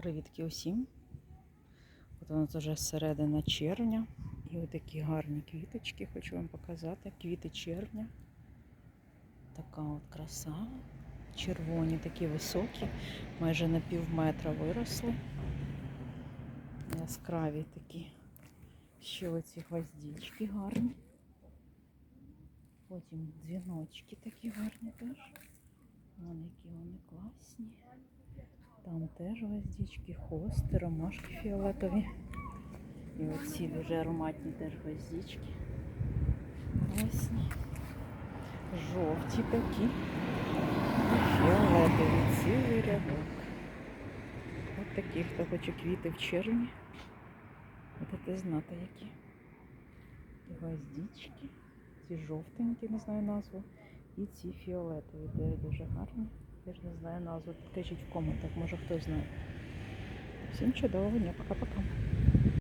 Привітки усім. От у нас вже середина червня. І отакі гарні квіточки хочу вам показати. Квіти червня. Така от краса. Червоні, такі високі, майже на пів метра виросли. Яскраві такі. Ще оці гвоздички гарні. Потім дзвіночки такі гарні теж. Вон які вони класні. Там теж гвоздички, хости, ромашки фіолетові. І оці дуже ароматні теж гвоздички. Класні. Жовті такі. Фіолетові цілий рядок. От такі, хто хоче квіти в червні. Будете знати які. Гвоздички. Ці жовтенькі, не знаю назву. І ці фіолетові дуже гарні. Я ж не знаю назву. Пишіть в коментах, може хтось знає. Всім чудового дня, пока-пока.